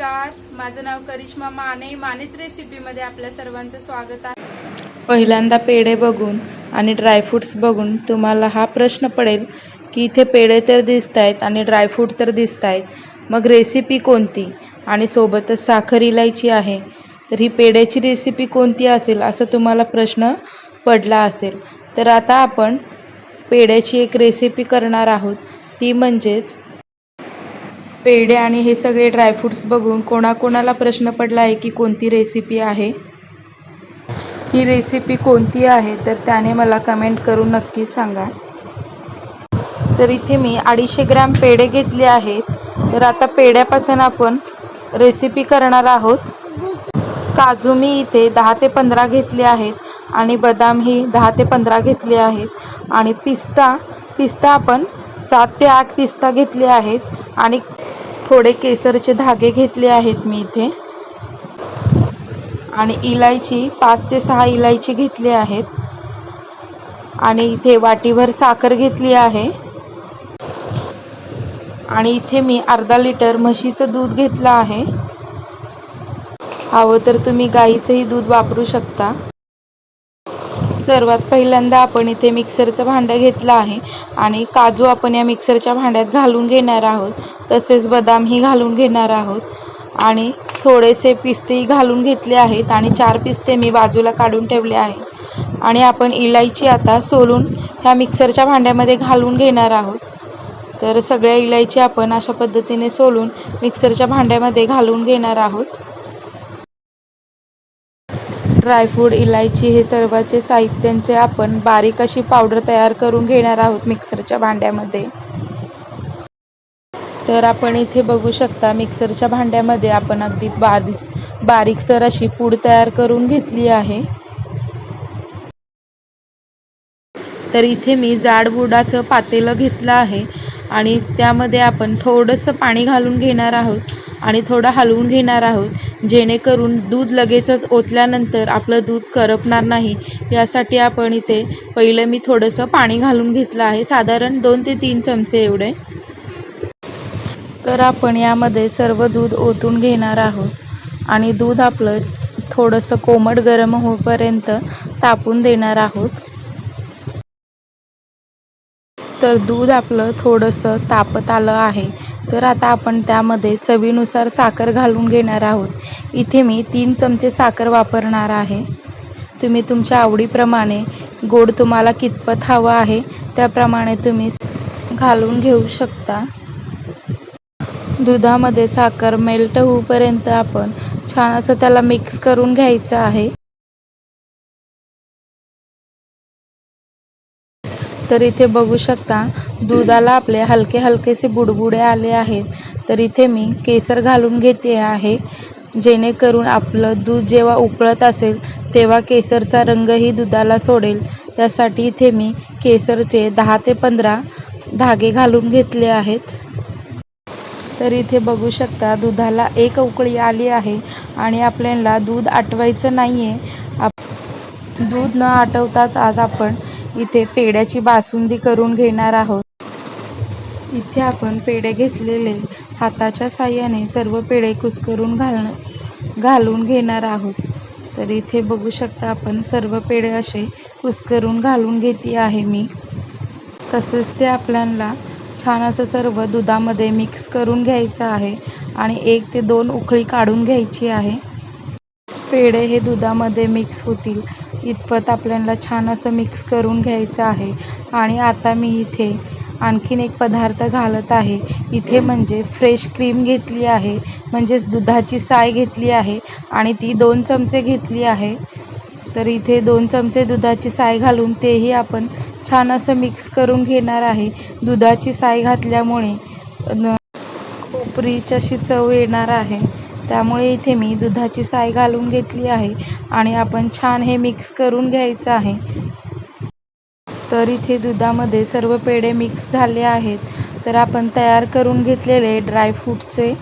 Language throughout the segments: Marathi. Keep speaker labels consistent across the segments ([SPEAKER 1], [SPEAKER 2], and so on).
[SPEAKER 1] नमस्कार. माझं नाव करिश्मा माने. मानेच रेसिपीमध्ये आपल्या सर्वांचं स्वागत आहे.
[SPEAKER 2] पहिल्यांदा पेढे बघून आणि ड्रायफ्रूट्स बघून तुम्हाला हा प्रश्न पडेल की इथे पेढे तर दिसत आहेत आणि ड्रायफ्रूट तर दिसत आहेत मग रेसिपी कोणती? आणि सोबतच साखर इलायची आहे. तर ही पेढ्याची रेसिपी कोणती असेल? असं तुम्हाला प्रश्न पडला असेल. तर आता आपण पेढ्याची एक रेसिपी करणार आहोत. ती म्हणजेच पेढे आणि हे सगळे ड्रायफ्रूट्स बघून कोणाकोणाला प्रश्न पडला आहे की कोणती रेसिपी आहे? ही रेसिपी कोणती आहे? तर त्याने मला कमेंट करून नक्की सांगा. तर इथे मी अडीचशे ग्रॅम पेढे घेतले आहेत. तर आता पेढ्यापासून आपण रेसिपी करणार आहोत. काजू मी इथे दहा ते पंधरा घेतले आहेत आणि बदाम ही दहा ते पंधरा घेतले आहेत. आणि पिस्ता पिस्ता आपण सात ते आठ पिस्ता घेतले आहेत. आणि थोडे केसरचे धागे घेतले आहेत मी इथे. आणि इलायची पाच ते सहा इलायची घेतली आहेत. आणि इथे वाटीभर साखर घेतली आहे. आणि इथे मी अर्धा लिटर म्हशीचं दूध घेतलं आहे. हवं तर तुम्ही गाईचंही दूध वापरू शकता. सर्वात पहिल्यांदा आपण इथे मिक्सरचं भांडं घेतलं आहे. आणि काजू आपण या मिक्सरच्या भांड्यात घालून घेणार आहोत. तसेच बदामही घालून घेणार आहोत. आणि थोडेसे पिस्तेही घालून घेतले आहेत. आणि चार पिस्ते मी बाजूला काढून ठेवले आहेत. आणि आपण इलायची आता सोलून ह्या मिक्सरच्या भांड्यामध्ये घालून घेणार आहोत. तर सगळ्या इलायची आपण अशा पद्धतीने सोलून मिक्सरच्या भांड्यामध्ये घालून घेणार आहोत. ड्रायफ्रूट इलायची हे सर्वाचे साहित्यांचे आपण बारीक अशी पावडर तयार करून घेणार आहोत मिक्सरच्या भांड्यामध्ये. तर आपण इथे बघू शकता मिक्सरच्या भांड्यामध्ये आपण अगदी बारीक बारीकसर अशी पूड तयार करून घेतली आहे. तर इथे मी जाड बुडाचं पातेलं घेतलं आहे आणि त्यामध्ये आपण थोडंसं पाणी घालून घेणार आहोत. आणि थोडं हलवून घेणार आहोत. जेणेकरून दूध लगेचच ओतल्यानंतर आपलं दूध करपणार नाही. यासाठी आपण इथे पहिलं मी थोडंसं पाणी घालून घेतलं आहे. साधारण दोन ते तीन चमचे एवढे. तर आपण यामध्ये सर्व दूध ओतून घेणार आहोत. आणि दूध आपलं थोडंसं कोमट गरम होईपर्यंत तापून देणार आहोत. तर दूध आपलं थोडंसं तापत आलं आहे. तर आता आपण त्यामध्ये चवीनुसार साखर घालून घेणार आहोत. इथे मी तीन चमचे साखर वापरणार आहे. तुम्ही तुमच्या आवडीप्रमाणे गोड तुम्हाला कितपत हवं आहे त्याप्रमाणे तुम्ही घालून घेऊ शकता. दुधामध्ये साखर मेल्ट होऊपर्यंत आपण छान असं त्याला मिक्स करून घ्यायचं आहे. तर इथे बघू शकता दुधाला आपले हलके हलकेसे बुडबुडे आले आहेत. तर इथे मी केसर घालून घेते आहे. जेणेकरून आपलं दूध जेव्हा उकळत असेल तेव्हा केसरचा रंगही दुधाला सोडेल. त्यासाठी इथे मी केसरचे दहा ते पंधरा धागे घालून घेतले आहेत. तर इथे बघू शकता दुधाला एक उकळी आली आहे आणि आपल्याला दूध आटवायचं नाही आहे आप दूध न आटवताच आज आपण इथे पेढ्याची बासुंदी करून घेणार आहोत. इथे आपण पेढे घेतलेले हाताच्या साह्याने सर्व पेढे कुस्करून घालणं घालून घेणार आहोत. तर इथे बघू शकता आपण सर्व पेढे असे कुस्करून घालून घेते आहे मी. तसेच ते आपल्याला छान असं सर्व दुधामध्ये मिक्स करून घ्यायचं आहे आणि एक ते दोन उकळी काढून घ्यायची आहे. पेढे हे दुधामध्ये मिक्स होतील. इतपत आपल्याला छान असं मिक्स करून घ्यायचं आहे. आणि आता मी इथे आणखीन एक पदार्थ घालत आहे. इथे म्हणजे फ्रेश क्रीम घेतली आहे. म्हणजेच दुधाची साय घेतली आहे. आणि ती दोन चमचे घेतली आहे. तर इथे दोन चमचे दुधाची साय घालून तेही आपण छान असं मिक्स करून घेणार आहे. दुधाची साय घातल्यामुळे न खूप रिच अशी चव येणार आहे. त्यामुळे इथे मी दुधाची साय घालून घेतली आहे आणि आपण छान हे मिक्स करून घ्यायचं आहे. तर इथे दुधामध्ये सर्व पेढे मिक्स झाले आहेत. तर आपण तयार करून घेतलेले ड्रायफ्रूटचे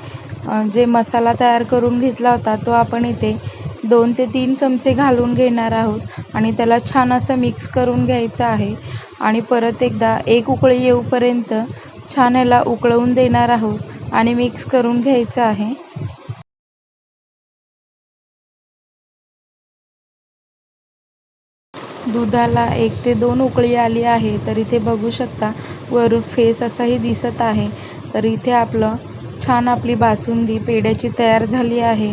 [SPEAKER 2] जे मसाला तयार करून घेतला होता तो आपण इथे दोन ते तीन चमचे घालून घेणार आहोत आणि त्याला छान असं मिक्स करून घ्यायचं आहे. आणि परत एकदा एक उकळी येऊपर्यंत छान याला उकळवून देणार आहोत आणि मिक्स करून घ्यायचं आहे. दुधाला एक ते दोन उकळी आली आहे तर इथे बघू शकता वरून फेस असाही दिसत आहे. तर इथे आपलं छान आपली बासुंदी पेढ्याची तयार झाली आहे.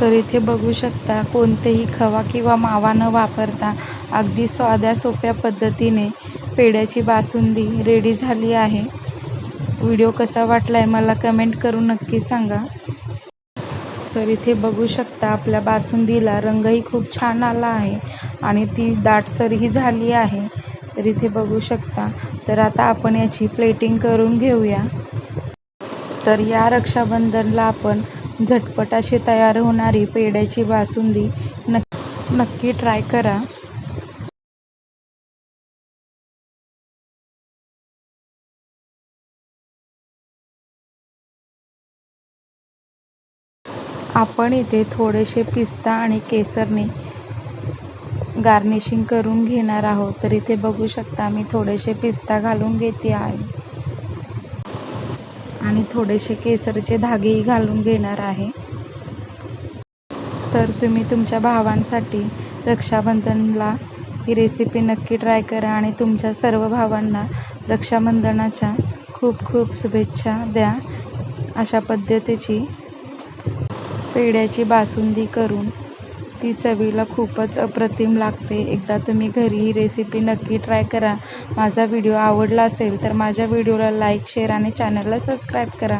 [SPEAKER 2] तर इथे बघू शकता कोणतेही खवा किंवा मावा न वापरता अगदी साध्या सोप्या पद्धतीने पेढ्याची बासुंदी रेडी झाली आहे. व्हिडिओ कसा वाटला आहे मला कमेंट करून नक्की सांगा. तर इथे बघू शकता आपल्या बासुंदीला रंगही खूप छान आला आहे आणि ती दाटसरही झाली आहे. तर इथे बघू शकता. तर आता आपण याची प्लेटिंग करून घेऊया. तर या रक्षाबंधनला आपण झटपट अशी तयार होणारी पेढ्याची बासुंदी नक् नक्की ट्राय करा. आपण इथे थोडेसे पिस्ता आणि केसरने गार्निशिंग करून घेणार आहोत. तर इथे बघू शकता मी थोडेसे पिस्ता घालून घेते आहे. आणि थोडेसे केसरचे धागेही घालून घेणार आहे. तर तुम्ही तुमच्या भावांसाठी रक्षाबंधनला ही रेसिपी नक्की ट्राय करा आणि तुमच्या सर्व भावांना रक्षाबंधनाच्या खूप खूप शुभेच्छा द्या. अशा पद्धतीची पेढ्याची बासुंदी करून ती चवीला खूपच अप्रतिम लागते. एकदा तुम्ही घरी ही रेसिपी नक्की ट्राय करा. माझा व्हिडिओ आवडला असेल तर माझ्या व्हिडिओला लाईक शेअर आणि चॅनलला सबस्क्राईब करा.